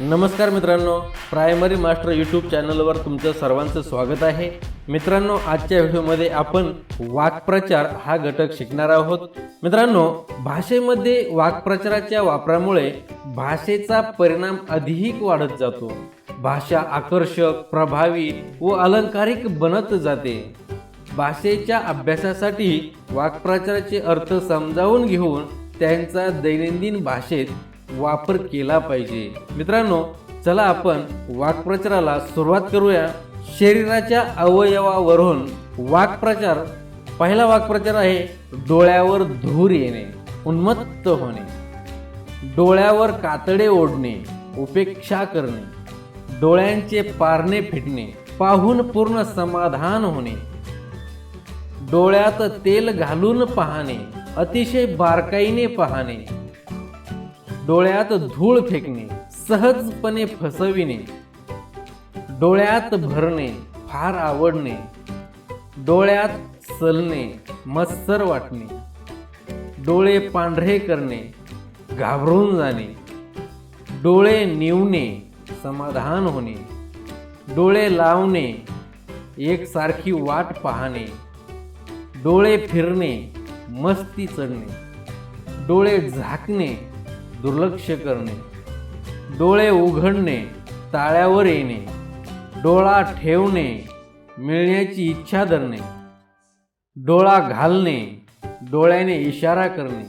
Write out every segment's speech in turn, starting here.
नमस्कार मित्रांनो primary master YouTube चॅनलवर तुमचं सर्वांचं स्वागत आहे. मित्रांनो आजच्या व्हिडिओमध्ये आपण वाक्प्रचार हा घटक शिकणार आहोत. मित्रांनो भाषेमध्ये वाक्प्रचाराच्या वापरामुळे भाषेचा परिणाम अधिक वाढत जातो. भाषा आकर्षक प्रभावी व अलंकारिक बनत जाते. भाषेच्या अभ्यासासाठी वाक्प्रचाराचे अर्थ समजावून घेऊन त्यांचा दैनंदिन भाषेत वापर केला पाहिजे. मित्रांनो चला आपण वाक्प्रचाराला सुरुवात करूया. शरीराच्या अवयवावरून वाक्प्रचार पहिला वाक्प्रचार आहे डोळ्यावर धूर येणे उन्मत्त होणे. डोळ्यावर कातडे ओढणे उपेक्षा करणे. डोळ्यांचे पारणे फिटणे पाहून पूर्ण समाधान होणे. डोळ्यात तेल घालून पाहणे अतिशय बारकाईने पाहणे. डोळ्यात धूळ फेकणे सहजपणे फसविणे डोळ्यात भरणे फार आवडणे डोळ्यात सलणे मत्सर वाटणे डोळे पांढरे करणे घाबरून जाणे डोळे निवणे समाधान होणे डोळे लावणे एकसारखी वाट पाहणे डोळे फिरणे मस्ती चढणे डोळे झाकणे दुर्लक्ष करणे डोळे उघडणे ताळ्यावर येणे डोळा ठेवणे मिळण्याची इच्छा धरणे डोळा घालणे डोळ्याने इशारा करणे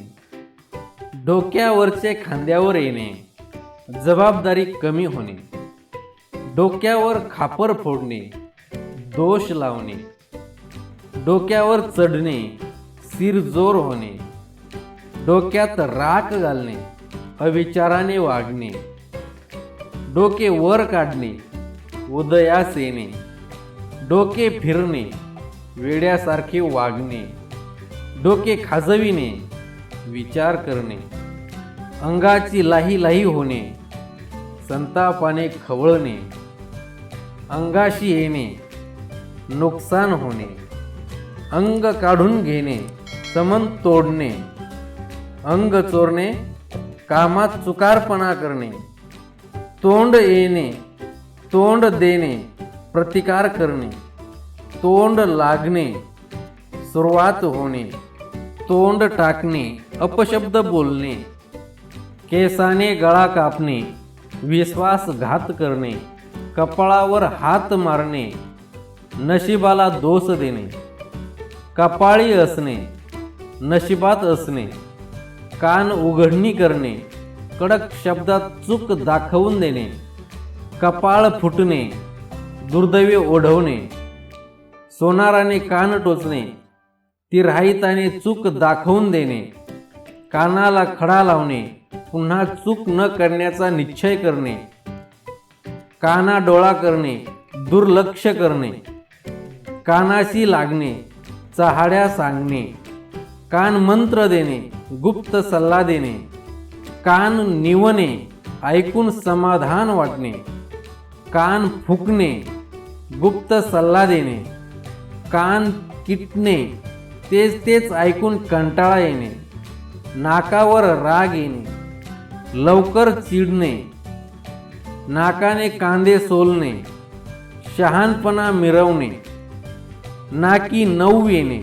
डोक्यावरचे खांद्यावर येणे जबाबदारी कमी होणे डोक्यावर खापर फोडणे दोष लावणे डोक्यावर चढणे सिरजोर होणे डोक्यात राख घालणे अविचाराने वागणे. डोके वर काढणे. उदयास येणे डोके फिरणे. वेड्यासारखे वागणे. डोके खाजविणे. विचार करणे. अंगाची लाही लाही होणे. संतापाने खवळणे. अंगाशी येणे. नुकसान होणे. अंग काढून घेणे. समन तोडणे. अंग चोरणे. कामात चुकारपणा करणे तोंड येणे तोंड देणे प्रतिकार करणे तोंड लागणे सुरुवात होणे तोंड टाकणे अपशब्द बोलणे केसाने गळा कापणे विश्वासघात करणे कपाळावर हात मारणे नशिबाला दोष देणे कपाळी असणे नशिबात असणे. कान उघडणी करणे कडक शब्दात चूक दाखवून देणे कपाळ फुटणे दुर्दैवी ओढवणे सोनाराने कान टोचणे ती राहिताने चूक दाखवून देणे कानाला खडा लावणे पुन्हा चूक न करण्याचा निश्चय करणे काना डोळा करणे दुर्लक्ष करणे कानाशी लागणे चहाड्या सांगणे. कान मंत्र देणे गुप्त सल्ला देणे कान निवणे ऐकून समाधान वाटणे कान फुकणे गुप्त सल्ला देणे कान किटणे तेच तेच ऐकून कंटाळा येणे नाकावर राग येणे लवकर चिडणे नाकाने कांदे सोलणे शहाणपणा मिरवणे नाकी नऊ येणे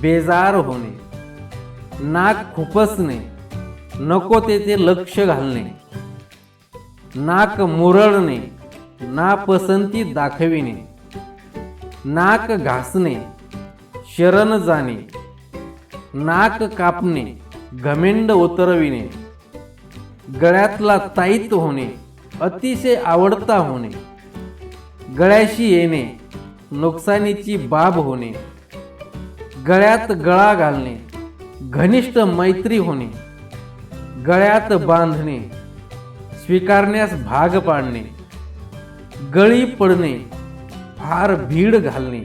बेजार होणे नाक खुपसणे नको तेथे लक्ष घालणे नाक मुरळणे नापसंती दाखविणे नाक घासणे शरण जाणे नाक कापणे घमेंड उतरविणे गळ्यातला ताईत होणे अतिशय आवडता होणे गळ्याशी येणे नुकसानीची बाब होणे गळ्यात गळा घालणे घनिष्ठ मैत्री होणे गळ्यात बांधणे स्वीकारण्यास भाग पाडणे गळी पडणे फार भीड घालणे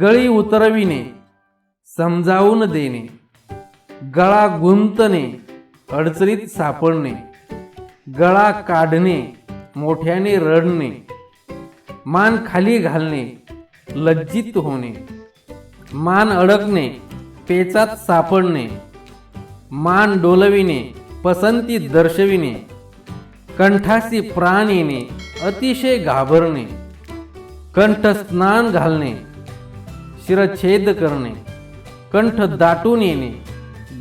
गळी उतरविणे समजावून देणे गळा गुंतणे अडचणीत सापडणे गळा काढणे मोठ्याने रडणे मान खाली घालणे लज्जित होणे. मान अडकणे पेचात सापडणे मान डोलविणे पसंती दर्शविणे कंठासी प्राण येणे अतिशय घाबरणे कंठ स्नान घालणे शिरछेद करणे कंठ दाटून येणे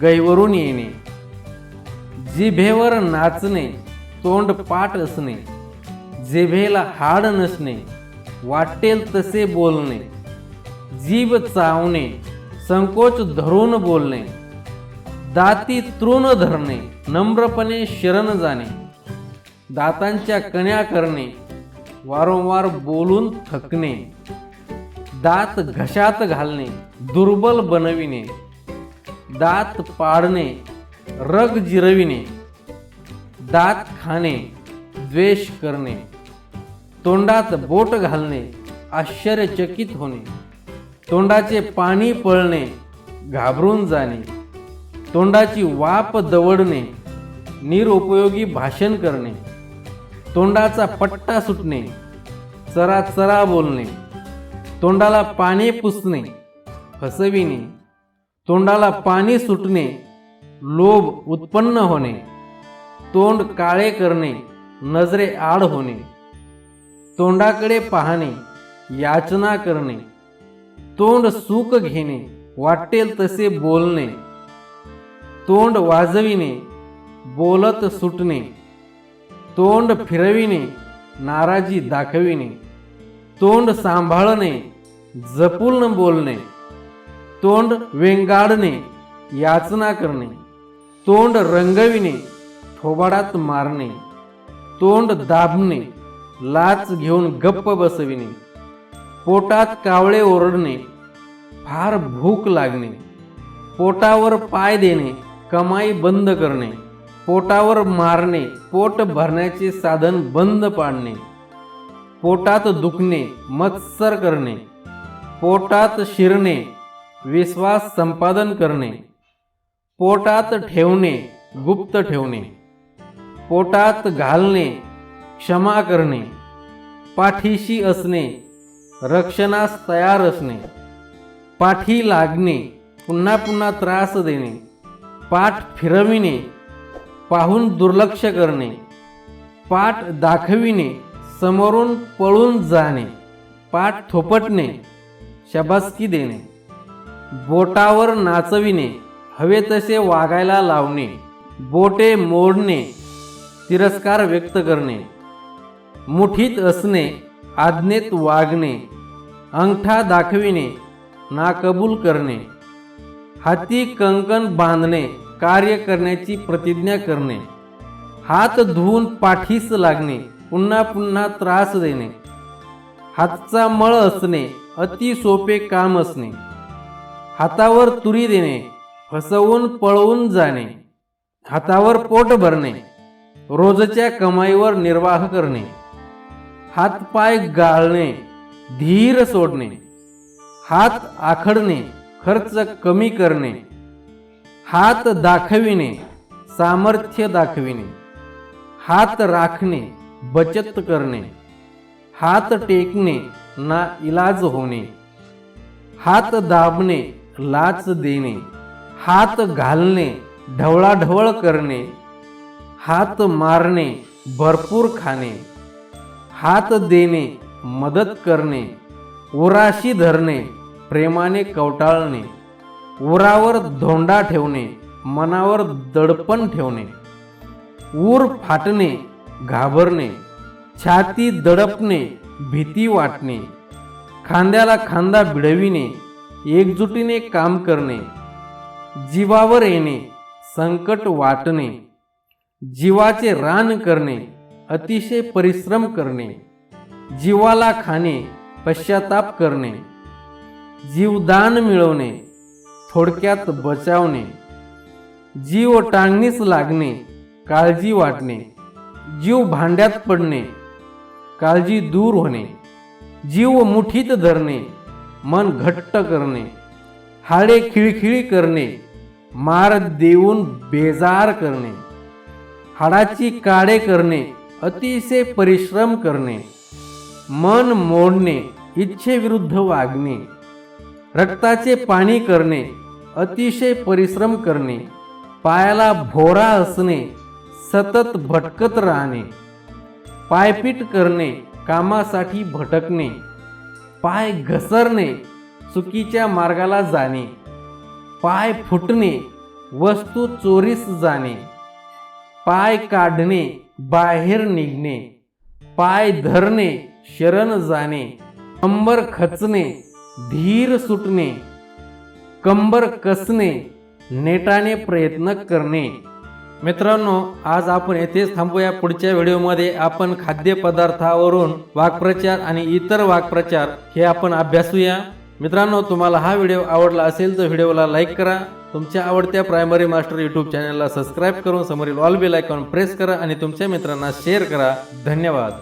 गैवरून येणे जिभेवर नाचणे तोंड पाट असणे जिभेला हाड नसणे वाटेल तसे बोलणे. जीभ चावणे संकोच धरून बोलणे दाती तृण धरणे नम्रपणे शरण जाणे दातांच्या कण्या करणे वारंवार बोलून थकणे दात घशात घालणे दुर्बल बनविणे दात पाडणे रग जिरविणे दात खाणे द्वेष करणे तोंडात बोट घालणे आश्चर्यचकित होणे. तोंडाचे पाणी पळणे घाबरून जाणे तोंडाची वाप दवडणे निरुपयोगी भाषण करणे तोंडाचा पट्टा सुटणे चरा चरा बोलणे तोंडाला पाणी पुसणे फसविणे तोंडाला पाणी सुटणे लोभ उत्पन्न होणे तोंड काळे करणे नजरे आड होणे तोंडाकडे पाहणे याचना करणे तोंड सुख घेणे वाटेल तसे बोलणे. तोंड वाजविणे बोलत सुटणे. तोंड फिरविणे नाराजी दाखविणे. तोंड सांभाळणे जपून बोलणे. तोंड वेंगाडणे याचना करणे. तोंड रंगविणे थोबाडात मारणे. तोंड दाबणे लाच घेऊन गप्प बसविणे. पोटात कावळे ओरडणे फार भूक लागणे पोटावर पाय देणे कमाई बंद करणे पोटावर मारणे पोट भरण्याचे साधन बंद पाडणे पोटात दुखणे मत्सर करणे पोटात शिरणे विश्वास संपादन करणे पोटात ठेवणे गुप्त ठेवणे पोटात घालणे क्षमा करणे पाठीशी असणे रक्षणास तयार असणे पाठी लागणे पुन्हा पुन्हा त्रास देणे पाठ फिरविणे पाहून दुर्लक्ष करणे पाठ दाखविणे समोरून पळून जाणे पाठ थोपटणे शबासकी देणे बोटावर नाचविणे हवे तसे वागायला लावणे बोटे मोडणे तिरस्कार व्यक्त करणे मुठीत असणे आज्ञेत वागणे अंगठा दाखविणे नाकबूल करणे हाती कंकण बांधणे कार्य करण्याची प्रतिज्ञा करणे हात धुवून पाठीस लागणे पुन्हा पुन्हा त्रास देणे हातचा मळ असणे अति सोपे काम असणे हातावर तुरी देणे फसवून पळवून जाणे हातावर पोट भरणे रोजच्या कमाईवर निर्वाह करणे हातपाय गाळणे धीर सोडणे हात आखडणे खर्च कमी करणे हात दाखविणे सामर्थ्य दाखविणे हात राखणे बचत करणे हात टेकणे ना इलाज होणे हात दाबणे लाच देणे हात घालणे ढवळाढवळ करणे हात मारणे भरपूर खाणे. हात देणे मदत करणे उराशी धरणे प्रेमाने कवटाळणे उरावर धोंडा ठेवणे मनावर दडपण ठेवणे ऊर फाटणे घाबरणे छाती दडपणे भीती वाटणे खांद्याला खांदा भिडविणे एकजुटीने काम करणे जीवावर येणे संकट वाटणे जीवाचे रान करणे अतिशय परिश्रम करणे जीवाला खाणे पश्चाताप करणे जीवदान मिळवणे थोडक्यात बचावणे जीव टांगणीस लागणे काळजी वाटणे जीव भांड्यात पडणे काळजी दूर होणे जीव मुठीत धरणे मन घट्ट करणे हाडे खिळखिळी करणे मार देऊन बेजार करणे हाडाची काडे करणे अतिशय परिश्रम करणे मन मोडणे इच्छेविरुद्ध वागणे रक्ताचे पाणी करणे अतिशय परिश्रम करणे पायाला भोरा असणे सतत भटकत राहणे पायपीट करणे कामासाठी भटकणे पाय घसरणे चुकीच्या मार्गाला जाणे पाय फुटणे वस्तू चोरीस जाणे. पाय काढणे बाहेर निघणे पाय धरणे शरण जाणे कंबर खचणे धीर सुटणे कंबर कसणे नेटाने प्रयत्न करणे. मित्रांनो आज आपण येथेच थांबूया. पुढच्या व्हिडिओमध्ये आपण खाद्यपदार्थावरून वाक्प्रचार आणि इतर वाक्प्रचार हे आपण अभ्यासूया. मित्रांनो तुम्हाला हा व्हिडिओ आवडला असेल तर व्हिडिओला लाईक करा. तुमच्या आवडत्या प्रायमरी मास्टर यूट्यूब चॅनलला सबस्क्राईब करून समोरील ऑल बेल आयकॉन प्रेस करा आणि तुमच्या मित्रांना शेअर करा. धन्यवाद.